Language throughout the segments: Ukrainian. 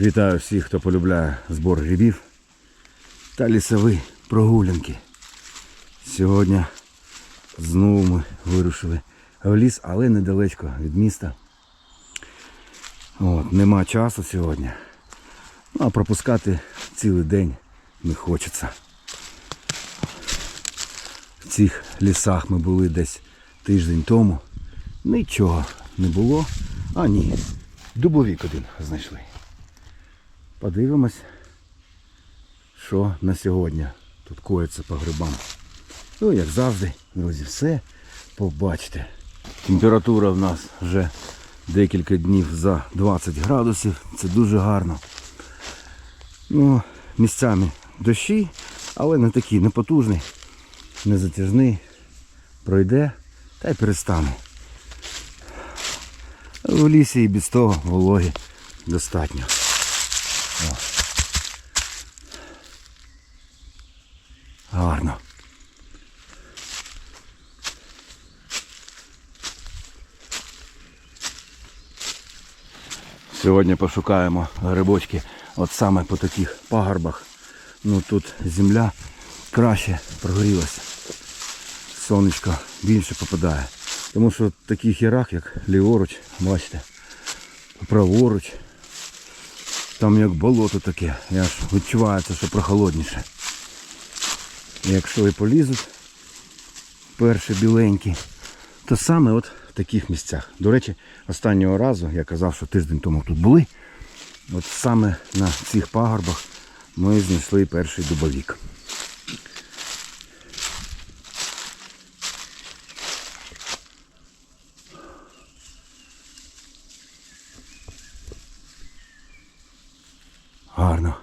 Вітаю всіх, хто полюбляє збор грибів та лісові прогулянки. Сьогодні знову ми вирушили в ліс, але недалечко від міста. От, нема часу сьогодні. Ну, а пропускати цілий день не хочеться. В цих лісах ми були десь тиждень тому. Нічого не було. А ні, дубовік один знайшли. Подивимось, що на сьогодні тут коїться по грибам. Ну, як завжди, друзі, все побачите. Температура в нас вже декілька днів за 20 градусів. Це дуже гарно. Ну, місцями дощі, але не такий, не потужний, не затяжний. Пройде та й перестане. В лісі і без того вологи достатньо. Гарно. Сьогодні пошукаємо грибочки от саме по таких пагорбах. Ну тут земля краще прогрілася. Сонечко більше попадає. Тому що таких ярах, як ліворуч, бачите, праворуч, там як болото таке, я ж відчувається, що прохолодніше. Якщо і полізуть перші біленькі, то саме от в таких місцях. До речі, останнього разу я казав, що тиждень тому тут були. От саме на цих пагорбах ми знайшли перший дубовік. Гарно.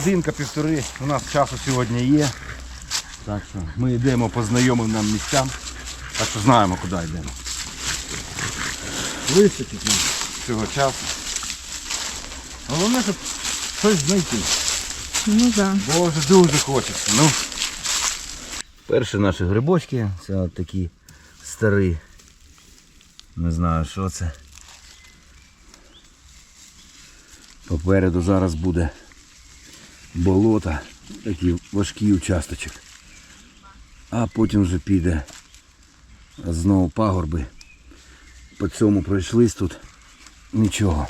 Годинка півтори у нас часу сьогодні є. Так що ми йдемо по знайомим нам місцям. Так що знаємо, куди йдемо. Вистачить нам цього часу. Головне, щоб щось знайти. Ну да. Бо вже дуже хочеться. Ну. Перші наші грибочки, це от такі старі. Не знаю, що це. Попереду зараз буде болото, такий важкий участочок. А потім вже піде знову пагорби. По цьому пройшлись тут. Нічого.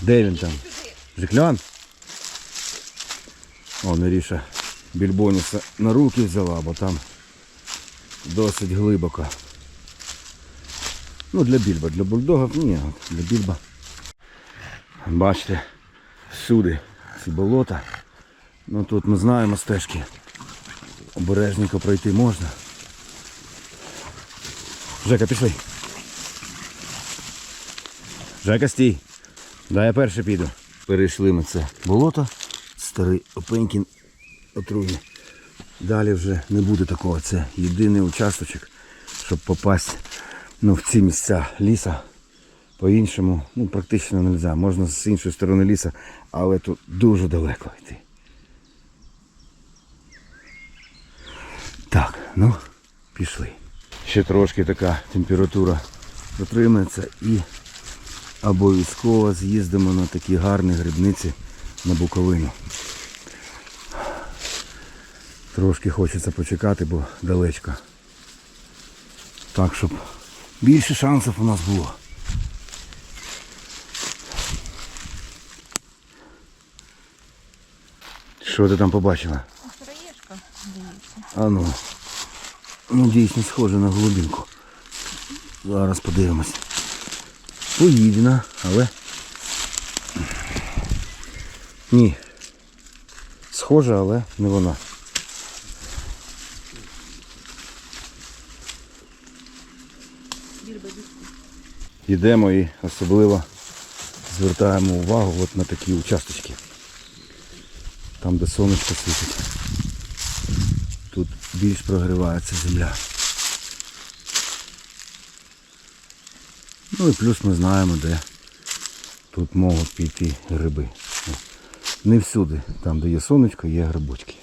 Де він там? Жикльон? О, Міріша більбоніса на руки взяла, бо там досить глибоко. Ну для більба, для бульдога, ні, для більба. Бачите, всюди ці болота. Ну тут ми знаємо стежки. Обережненько пройти можна. Жека, пішли. Жека, стій. Дай я перший піду. Перейшли ми це болото. Старий опенькін отруйний. Далі вже не буде такого. Це єдиний участочок, щоб попасти ну, в ці місця ліса. По-іншому ну, практично не можна. Можна з іншої сторони ліса, але тут дуже далеко йти. Так, ну, пішли. Ще трошки така температура дотримається і обов'язково з'їздимо на такі гарні грибниці на Буковину. Трошки хочеться почекати, бо далечко. Так, щоб більше шансів у нас було. Що ти там побачила? Краєшка, дивіться. А ну. Ну дійсно схоже на голубінку. Зараз подивимось. Поїдена, але. Ні. Схожа, але не вона. Йдемо і особливо звертаємо увагу от на такі участочки. Там, де сонечко світить. Тут більш прогрівається земля. Ну і плюс ми знаємо, де тут можуть піти гриби. Не всюди, там де є сонечко, є грибочки.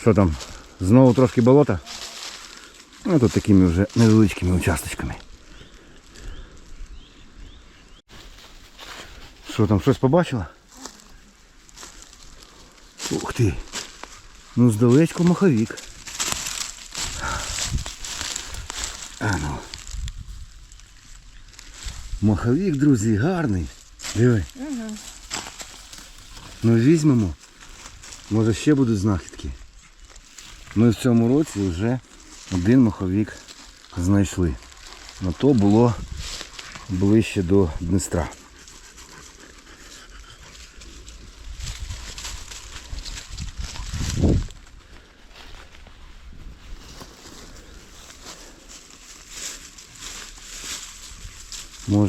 Що там? Знову трошки болота? Ну тут такими вже невеличкими участочками. Що там, щось побачила? Ух ти. Ну здалечко маховік. А ну. Маховік, друзі, гарний. Диви. Угу. Ну візьмемо. Може ще будуть знахідки. Ми в цьому році вже один маховік знайшли. А то було ближче до Дністра.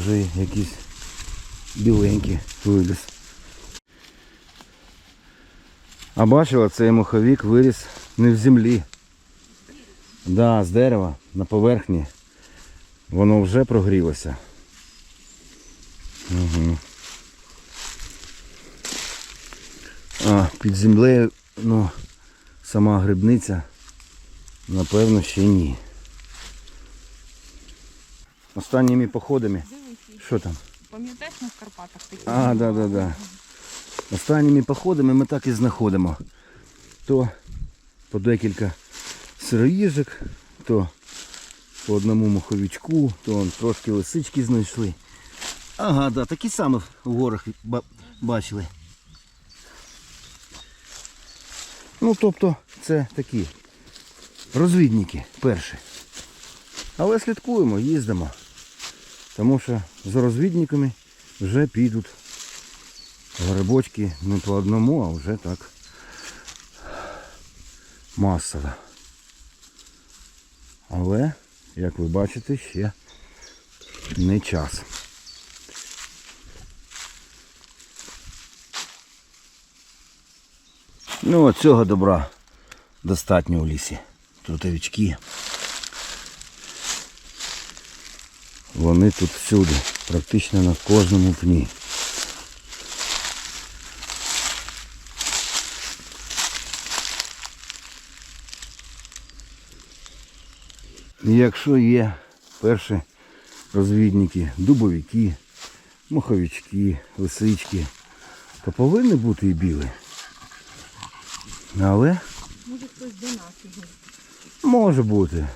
І якісь біленькі виліз. А бачила, цей моховік виріс не в землі. Да, з дерева на поверхні. Воно вже прогрілося. Угу. А під землею, ну, сама грибниця, напевно, ще ні. Останніми походами. Що там? пам'ятаєш на Карпатах такі? А, да, да, да. Останніми походами ми так і знаходимо. То по декілька сироїжок, то по одному муховичку, то он трошки лисички знайшли. Ага, да, такі самі в горах ба- бачили. Ну, тобто, це такі розвідники перші. Але слідкуємо, їздимо. Тому що за розвідниками вже підуть грибочки не по одному, а вже так масово. Але, як ви бачите, ще не час. Ну, от цього добра достатньо у лісі. Трутовички. Вони тут всюди, практично на кожному пні. І Якщо є перші розвідники, дубовики, моховички, лисички, то повинні бути і білі. Але Може хтось до нас його. може бути.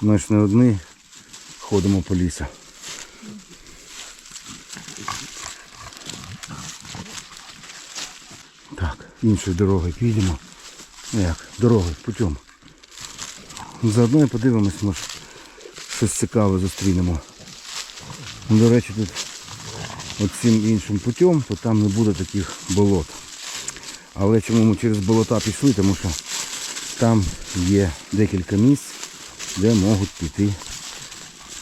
Ми ж не одні ходимо по лісу. Так, іншою дорогою підемо. Ну як, дорогою, путем. Заодно і подивимось, може щось цікаве зустрінемо. До речі, тут от цим іншим путем, то там не буде таких болот. Але чому ми через болота пішли, тому що там є декілька місць, де можуть піти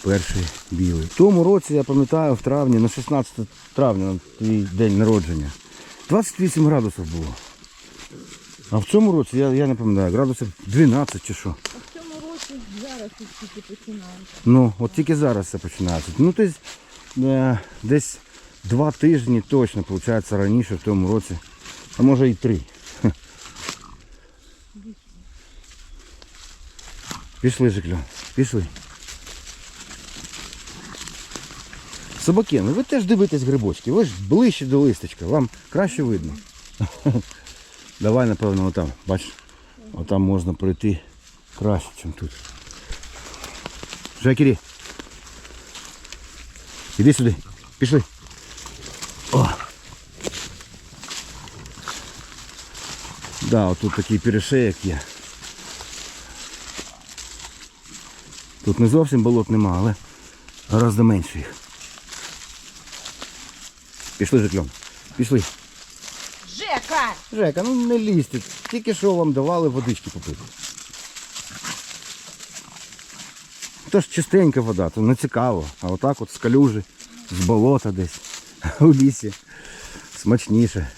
перші білі. В тому році, я пам'ятаю, в травні, на 16 травня, на твій день народження, 28 градусів було. А в цьому році, я, я не пам'ятаю, градусів 12 чи що. А в цьому році зараз тільки починають. Ну, от тільки зараз це починається. Ну, тобто, е, десь два тижні точно, виходить, раніше в тому році. А може і три. Пішли, Жиклю, пішли. Собаки, ну ви теж дивитесь грибочки, ви ж ближче до листочка, вам краще видно. Давай, напевно, отам, бачиш, отам можна пройти краще, ніж тут. Жакері. Іди сюди. Пішли. О. Да, отут такий перешеєк є. Тут не зовсім болот нема, але гораздо менше їх. Пішли, Жекльон. Пішли. Жека! Жека, ну не лізьте. Тільки що вам давали водички попити. То ж чистенька вода, то не цікаво. А отак от з калюжі, з болота десь, у лісі. Смачніше.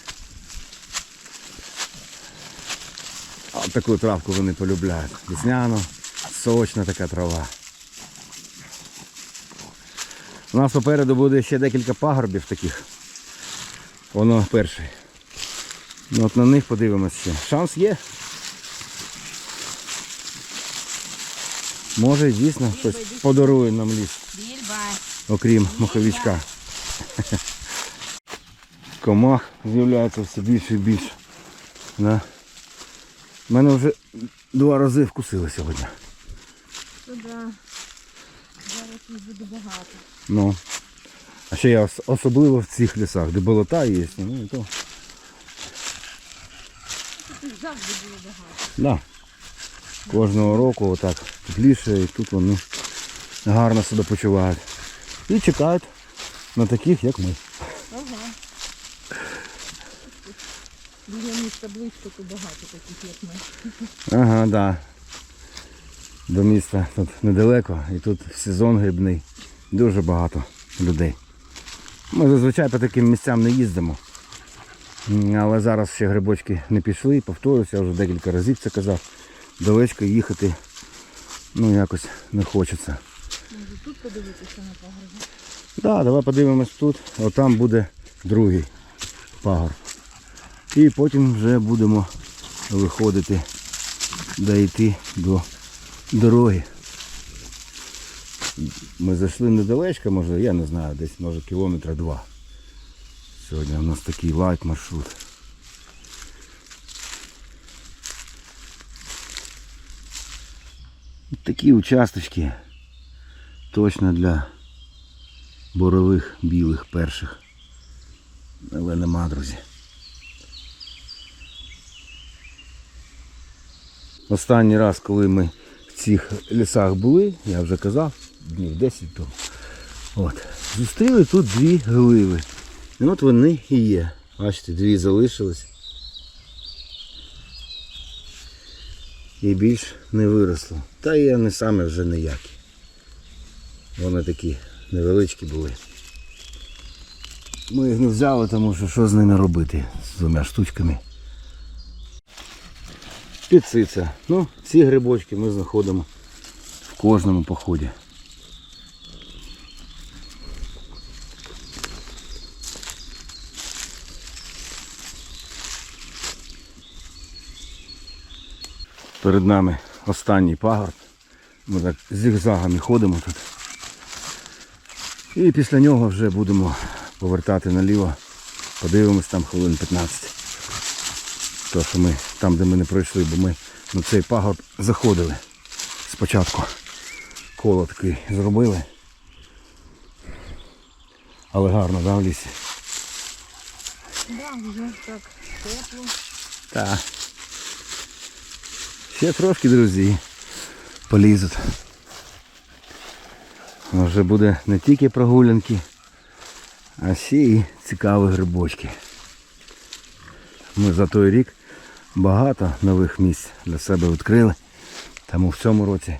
А от таку травку вони полюбляють. Весняну, сочна така трава. У нас попереду буде ще декілька пагорбів таких. Воно перший. Ну, от на них подивимося. Шанс є. Може дійсно щось подарує нам ліс, окрім маховичка. Комах з'являється все більше і більше. Да. Мене вже два рази вкусили сьогодні. То. Зараз їх буде багато. Ну. А ще я особливо в цих лісах, де болота є. Ну, і то. Їх завжди було багато. Да. Кожного року отак тепліше і тут вони гарно себе почувають. І чекають на таких, як ми. Ага. Біля міста близько, то багато таких, як ми. Ага, да. До міста тут недалеко і тут сезон грибний. Дуже багато людей. Ми зазвичай по таким місцям не їздимо. Але зараз ще грибочки не пішли, повторюся, я вже декілька разів це казав. Далечко їхати ну якось не хочеться. Може тут подивитися на пагорбі? Да, давай подивимось тут. Отам буде другий пагорб. І потім вже будемо виходити, дійти до дороги. Ми зайшли недалечко, може, я не знаю, десь може кілометра два. Сьогодні у нас такий лайт маршрут. Такі участочки точно для борових білих перших. Але нема, друзі. Останній раз, коли ми в цих лісах були, я вже казав, днів 10 тому. От. Зустріли тут дві гливи. І от вони і є. Бачите, дві залишились. І більш не виросло. Та і вони саме вже ніякі. Вони такі невеличкі були. Ми їх не взяли, тому що що з ними робити з двома штучками. Підсиця. Ну, ці грибочки ми знаходимо в кожному поході. Перед нами останній пагорб. Ми так зігзагами ходимо тут. І після нього вже будемо повертати наліво. Подивимось там хвилин 15. То, що ми там, де ми не пройшли, бо ми на цей пагорб заходили спочатку. Коло такий зробили. Але гарно, да, в лісі? Да, вже так тепло. Так. Ще трошки, друзі, полізуть. Вже буде не тільки прогулянки, а ще й цікаві грибочки. Ми за той рік багато нових місць для себе відкрили. Тому в цьому році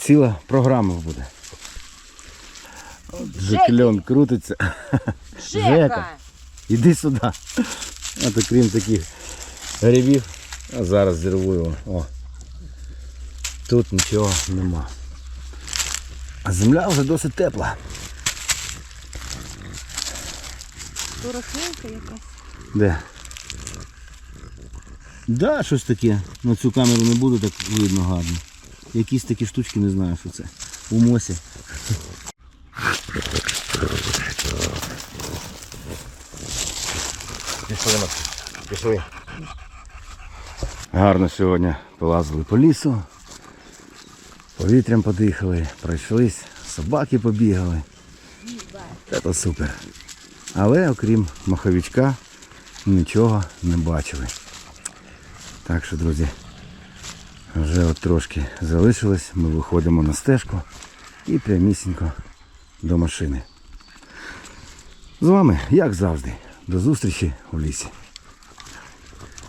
ціла програма буде. От Жекльон крутиться. Жека. Жека! Іди сюди. А то крім таких грибів, а зараз зірву його. О. Тут нічого нема. А земля вже досить тепла. То рослинка якась. Де? Да, щось таке. На цю камеру не буде так видно гарно. Якісь такі штучки не знаю, що це. У мосі. Пішли, Пішли. Гарно сьогодні полазили по лісу, повітрям подихали, пройшлись, собаки побігали. Це то супер. Але окрім маховичка нічого не бачили. Так що, друзі, вже от трошки залишилось, ми виходимо на стежку і прямісінько до машини. З вами, як завжди, до зустрічі у лісі.